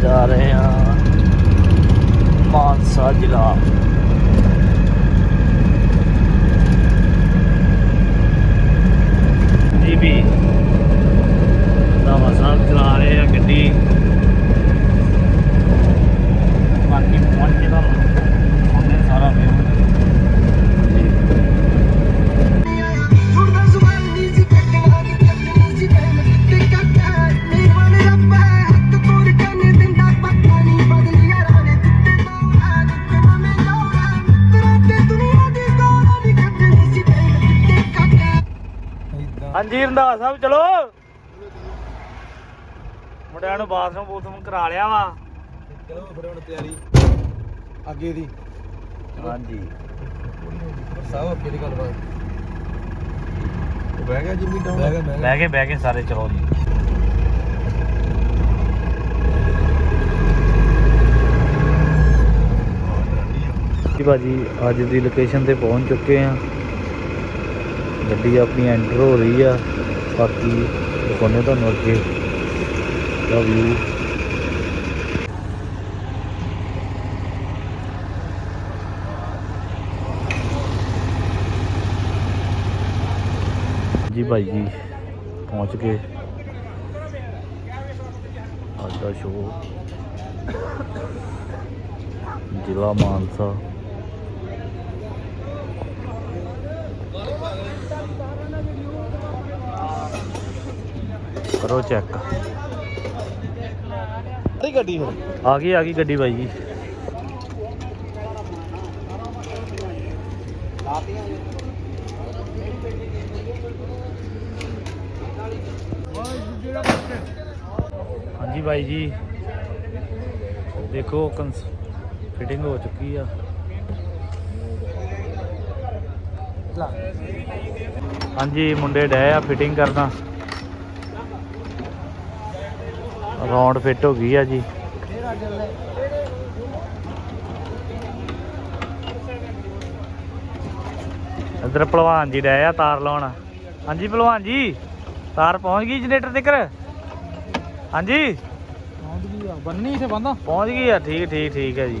جا رہے ہیں۔ مانسا ضلع ਹਾਂਜੀ ਰੰਧਾਵਾ ਸਾਹਿਬ ਚਲੋ। ਮੁੰਡਿਆਂ ਨੂੰ ਬਾਥਰੂਮ ਬੂਥਰੂਮ ਕਰਾ ਲਿਆ ਵਾ। ਚਲੋ ਫਿਰ ਹੁਣ ਤਿਆਰੀ। ਅੱਗੇ ਦੀ। ਹਾਂਜੀ। ਸਾਹਿਬ ਅੱਗੇ ਦੀ ਗੱਲਬਾਤ। ਬਹਿ ਗਿਆ ਜਿੰਮੀ ਡਾਊਨ ਬਹਿ ਗਿਆ ਬਹਿ ਬਹਿ ਕੇ ਬਹਿ ਕੇ ਸਾਰੇ ਚਲੋ ਜੀ। ਜੀ ਭਾਜੀ ਅੱਜ ਦੀ ਲੋਕੇਸ਼ਨ ਤੇ ਪਹੁੰਚ ਚੁੱਕੇ ਆ। ਗੱਡੀ ਆਪਣੀ ਐਂਟਰ ਹੋ ਰਹੀ ਆ, ਬਾਕੀ ਦਿਖਾਉਂਦੇ ਤੁਹਾਨੂੰ ਅੱਗੇ। ਦਾ ਵਿਊ ਜੀ ਭਾਈ ਜੀ, ਪਹੁੰਚ ਗਏ। ਅੱਜ ਦਾ ਸ਼ੋਅ ਜ਼ਿਲ੍ਹਾ ਮਾਨਸਾ। ਕਰੋ ਚੈੱਕ ਰਹੀ ਗੱਡੀ ਫਿਰ ਆ ਗਈ ਆ ਗਈ ਗੱਡੀ ਬਾਈ ਜੀ ਹਾਂਜੀ ਬਾਈ ਜੀ ਦੇਖੋ ਫਿਟਿੰਗ ਹੋ ਚੁੱਕੀ ਆ ਹਾਂਜੀ ਮੁੰਡੇ ਡਏ ਆ ਫਿਟਿੰਗ ਕਰਨਾ ਰੌਂਡ ਫਿੱਟ ਹੋ ਗਈ ਆ ਜੀ। ਇੱਧਰ ਭਲਵਾਨ ਜੀ ਡਏ ਆ ਤਾਰ ਲਾਉਣ। ਹਾਂਜੀ ਭਲਵਾਨ ਜੀ ਤਾਰ ਪਹੁੰਚ ਗਈ ਜਨਰੇਟਰ ਤੱਕ ਹਾਂਜੀ? ਪਹੁੰਚ ਗਈ ਆ ਬੰਨੀ ਇੱਥੇ ਬੰਦਾ ਪਹੁੰਚ ਗਈ ਆ ਠੀਕ ਠੀਕ ਠੀਕ ਹੈ ਜੀ।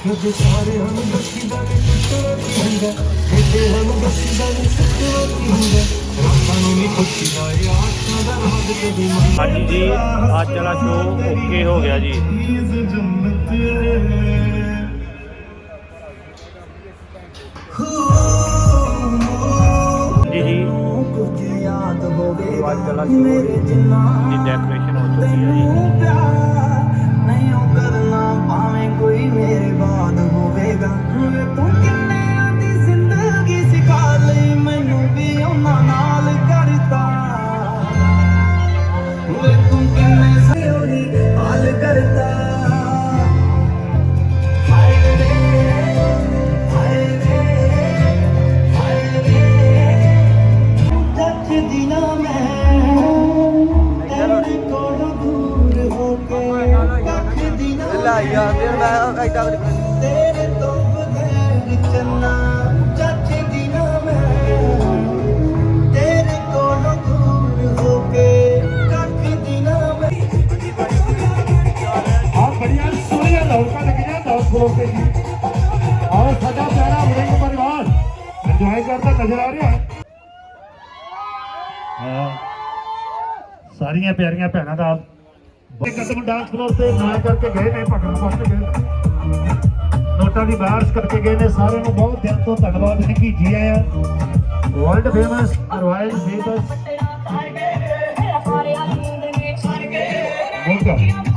ਕਦੇ ਸਾਰੇ ਹਮ ਦੱਸੀ ਦਾ ਨੀ ਟੁੱਟਣਾ ਕੀ ਹੁੰਦਾ। ਕਦੇ ਹਮ ਦੱਸੀ ਦਾ ਨੀ ਟੁੱਟਣਾ ਕੀ ਹੁੰਦਾ। ਰੱਬਾਂ ਨੂੰ ਨਹੀਂ ਪੁੱਛਦਾ ਇਹ ਆਸ਼ਨਾ ਦਾ ਰਾਜ ਕਦੇ ਮੰਨ ਹਾਂਜੀ ਜੀ ਅੱਜ ਵਾਲਾ ਸ਼ੋਅ ਓਕੇ ਹੋ ਗਿਆ ਜੀ। ਜੀ ਜੀ। ਅੱਜ ਵਾਲਾ ਸ਼ੋਅ ਦੀ ਡੈਕੋਰੇਸ਼ਨ ਹੋ ਚੁੱਕੀ ਹੈ ਜੀ। ਨਹੀਂ ਉਹ ਭਾਵੇਂ ਕੋਈ ਮੇਰੇ ਬਾਅਦ ਹੋਵੇਗਾ। ਵੇ ਤੂੰ ਕਿੰਨੇ ਬੜੀਆਂ ਸੋਹਣੀਆਂ ਰੌਣਕਾਂ ਲੱਗੀਆਂ ਦਸ ਖਲੋਤੇ ਜੀ ਆਓ ਸਾਡਾ ਪਿਆਰਾ ਵਰਿੰਗ ਪਰਿਵਾਰ ਇੰਜੋਏ ਕਰਦਾ ਨਜ਼ਰ ਆ ਰਿਹਾ ਹਾਂ ਸਾਰੀਆਂ ਪਿਆਰੀਆਂ ਭੈਣਾਂ ਦਾ ਕਦਮ ਡਾਂਸ ਫਲੋਰ ਤੇ ਇੰਜੋਏ ਕਰਕੇ ਗਏ ਨੇ ਭਗਤ ਪਹੁੰਚ ਗਏ ਨੋਟਾਂ ਦੀ ਬਾਰਿਸ਼ ਕਰਕੇ ਗਏ ਨੇ ਸਾਰਿਆਂ ਨੂੰ ਬਹੁਤ ਦਿਲ ਤੋਂ ਧੰਨਵਾਦ ਨਿੱਕੀ ਜੀ ਆਇਆਂ world famous royal famous Moga ਇਸ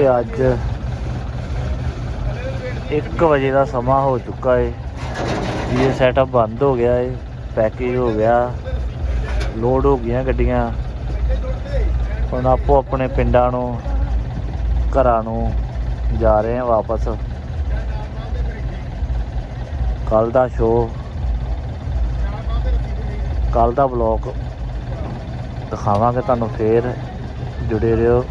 ਕਿ ਅੱਜ 1 ਵਜੇ ਦਾ ਸਮਾਂ ਹੋ ਚੁੱਕਾ ਏ। ਇਹ ਸੈਟਅਪ ਬੰਦ ਹੋ ਗਿਆ ਏ ਪੈਕੇਜ ਹੋ ਗਿਆ ਲੋਡ ਹੋ ਗਈਆਂ ਗੱਡੀਆਂ। ਹੁਣ ਆਪੋ ਆਪਣੇ ਪਿੰਡਾਂ ਨੂੰ, ਘਰਾਂ ਨੂੰ ਜਾ ਰਹੇ ਹਾਂ ਵਾਪਸ। ਕੱਲ ਦਾ ਸ਼ੋਅ ਕੱਲ ਦਾ ਵਲੌਗ ਦਿਖਾਵਾਂਗੇ ਤੁਹਾਨੂੰ ਫੇਰ। ਜੁੜੇ ਰਹੋ।